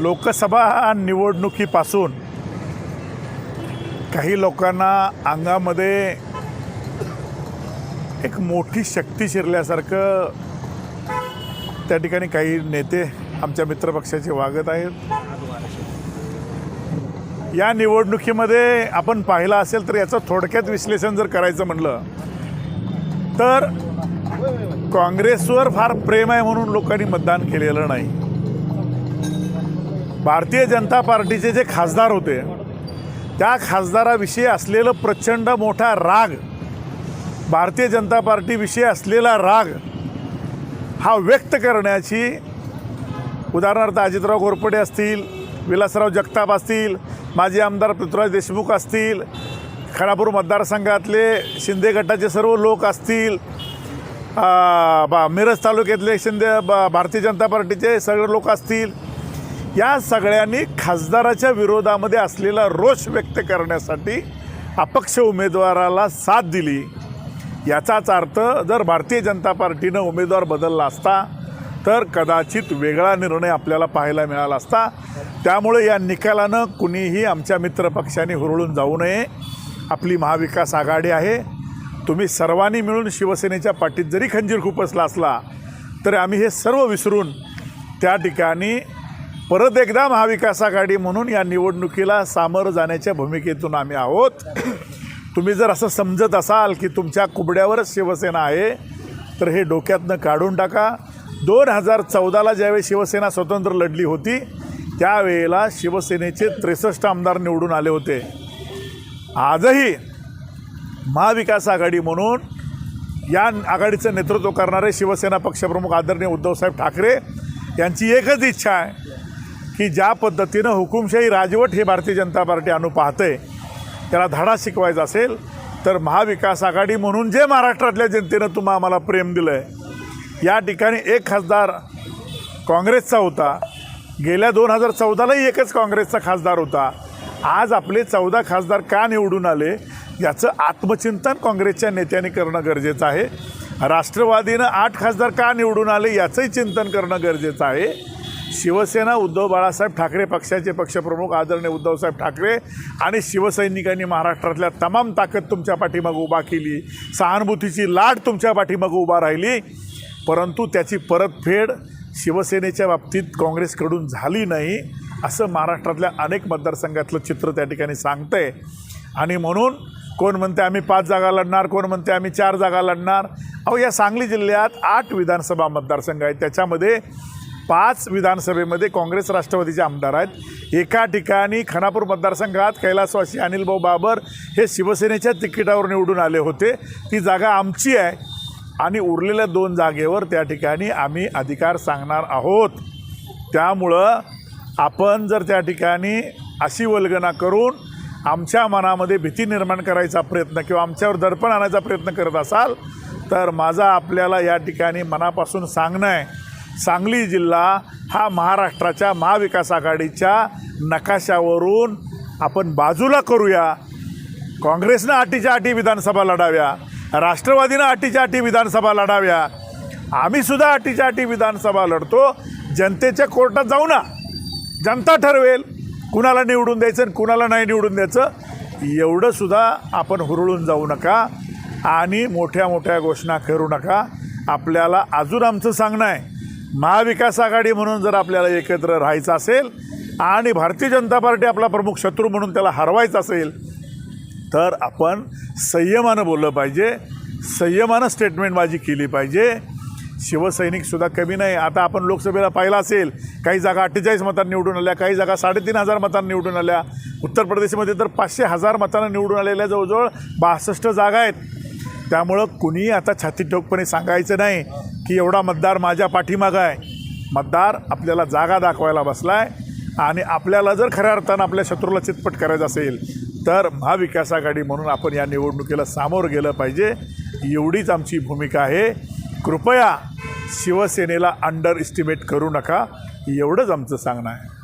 लोकसभा निवडणुकीपासून काही लोकांना अंगामध्ये एक मोठी शक्ती शिरल्यासारखं त्या ठिकाणी काही नेते आमच्या मित्रपक्षाचे वागत आहेत. या निवडणुकीमध्ये आपण पाहिलं असेल तर याचं थोडक्यात विश्लेषण जर करायचं म्हणलं तर काँग्रेसवर फार प्रेम आहे म्हणून लोकांनी मतदान केलेलं नाही. भारतीय जनता पार्टीचे जे खासदार होते त्या खासदाराविषयी असलेलं प्रचंड मोठा राग भारतीय जनता पार्टीविषयी असलेला राग हा व्यक्त करण्याची उदाहरणार्थ अजितराव घोरपडे असतील विलासराव जगताप असतील माजी आमदार पृथ्वीराज देशमुख असतील खानापूर मतदारसंघातले शिंदे गटाचे सर्व लोक असतील बा मिरज तालुक्यातले शिंदे बा भारतीय जनता पार्टीचे सगळे लोक असतील. या सगळ्यांनी खासदाराच्या विरोधामध्ये असलेला रोष व्यक्त करण्यासाठी अपक्ष उमेदवाराला साथ दिली. याचाच अर्थ जर भारतीय जनता पार्टीनं उमेदवार बदलला असता तर कदाचित वेगळा निर्णय आपल्याला पाहायला मिळाला असता. त्यामुळे या निकालानं कुणीही आमच्या मित्रपक्षाने हुरळून जाऊ नये. आपली महाविकास आघाडी आहे. तुम्ही सर्वांनी मिळून शिवसेनेच्या पाठीत जरी खंजीर खुपसला असला तरी आम्ही हे सर्व विसरून त्या ठिकाणी परत एकदा महाविकास आघाडी म्हणून या निवडणुकीला सामोरं जाण्याच्या भूमिकेतून आम्ही आहोत. तुम्ही जर असं समजत असाल की तुमच्या कुबड्यावरच शिवसेना आहे तर हे डोक्यातनं काढून टाका. दोन हजार चौदाला ज्यावेळी शिवसेना स्वतंत्र लढली होती त्यावेळेला शिवसेनेचे त्रेसष्ट आमदार निवडून आले होते. आजही महाविकास आघाडी म्हणून या आघाडीचं नेतृत्व करणारे शिवसेना पक्षप्रमुख आदरणीय उद्धवसाहेब ठाकरे यांची एकच इच्छा आहे की ज्या पद्धतीनं हुकुमशाही राजवट हे भारतीय जनता पार्टी आणू पाहते त्याला धडा शिकवायचा असेल तर महाविकास आघाडी म्हणून जे महाराष्ट्रातल्या जनतेनं तुम्हा आम्हाला प्रेम दिलं आहे या ठिकाणी एक खासदार काँग्रेसचा होता गेल्या दोन हजार चौदालाही एकच काँग्रेसचा खासदार होता. आज आपले चौदा खासदार का निवडून आले? याचं आत्मचिंतन काँग्रेसच्या नेत्यांनी करणं गरजेचं आहे. राष्ट्रवादीनं आठ खासदार का निवडून आले याचंही चिंतन करणं गरजेचं आहे. शिवसेना उद्धव बाळासाहेब ठाकरे पक्षाचे पक्षप्रमुख आदरणीय उद्धवसाहेब ठाकरे आणि शिवसैनिकांनी महाराष्ट्रातल्या तमाम ताकद तुमच्या पाठीमागं उभा केली. सहानुभूतीची लाट तुमच्या पाठीमागं उभा राहिली. परंतु त्याची परतफेड शिवसेनेच्या बाबतीत काँग्रेसकडून झाली नाही असं महाराष्ट्रातल्या अनेक मतदारसंघातलं चित्र त्या ठिकाणी सांगतंय. आणि म्हणून कोण म्हणते आम्ही पाच जागा लढणार कोण म्हणते आम्ही चार जागा लढणार? अहो या सांगली जिल्ह्यात आठ विधानसभा मतदारसंघ आहेत. त्याच्यामध्ये पाच विधानसभेमध्ये काँग्रेस राष्ट्रवादीचे आमदार आहेत. एका ठिकाणी खानापूर मतदारसंघात कैलासवासी अनिलभाऊ बाबर हे शिवसेनेच्या तिकिटावर निवडून आले होते. ती जागा आमची आहे आणि उरलेल्या दोन जागेवर त्या ठिकाणी आम्ही अधिकार सांगणार आहोत. त्यामुळं आपण जर त्या ठिकाणी अशी वल्गना करून आमच्या मनामध्ये भीती निर्माण करायचा प्रयत्न किंवा आमच्यावर दडपण आणायचा प्रयत्न करत असाल तर माझा आपल्याला या ठिकाणी मनापासून सांगणं आहे. सांगली जिल्हा हा महाराष्ट्राच्या महाविकास आघाडीच्या नकाशावरून आपण बाजूला करूया. काँग्रेसनं अटीच्या अटी विधानसभा लढाव्या राष्ट्रवादीनं अटीच्या अटी विधानसभा लढाव्या. आम्हीसुद्धा अटीच्या अटी विधानसभा लढतो. जनतेच्या कोर्टात जाऊ ना. जनता ठरवेल. कुणाला निवडून द्यायचं आणि कुणाला नाही निवडून द्यायचं एवढं सुद्धा आपण हुरळून जाऊ नका आणि मोठ्या मोठ्या घोषणा करू नका. आपल्याला अजून आमचं सांगणं आहे महाविकास आघाडी म्हणून जर आपल्याला एकत्र राहायचं असेल आणि भारतीय जनता पार्टी आपला प्रमुख शत्रू म्हणून त्याला हरवायचं असेल तर आपण संयमानं बोललं पाहिजे संयमानं स्टेटमेंटबाजी केली पाहिजे. शिवसैनिकसुद्धा कमी नाही. आता आपण लोकसभेला पाहिला असेल काही जागा अठ्ठेचाळीस मतांनी निवडून आल्या काही जागा साडेतीन हजार मतांनी निवडून आल्या. उत्तर प्रदेशमध्ये तर पाचशे हजार मतांना निवडून आलेल्या जवळजवळ बासष्ट जागा आहेत. त्यामुळं कुणीही आता छाती ठोकपणे सांगायचं नाही की एवढा मतदार माझ्या पाठीमागं आहे. मतदार आपल्याला जागा दाखवायला बसला आहे आणि आपल्याला जर खऱ्या अर्थानं आपल्या शत्रूला चितपट करायचं असेल तर महाविकास आघाडी म्हणून आपण या निवडणुकीला सामोरं गेलं पाहिजे. एवढीच आमची भूमिका आहे. कृपया शिवसेनेला अंडर इस्टिमेट करू नका. एवढंच आमचं सांगणं आहे.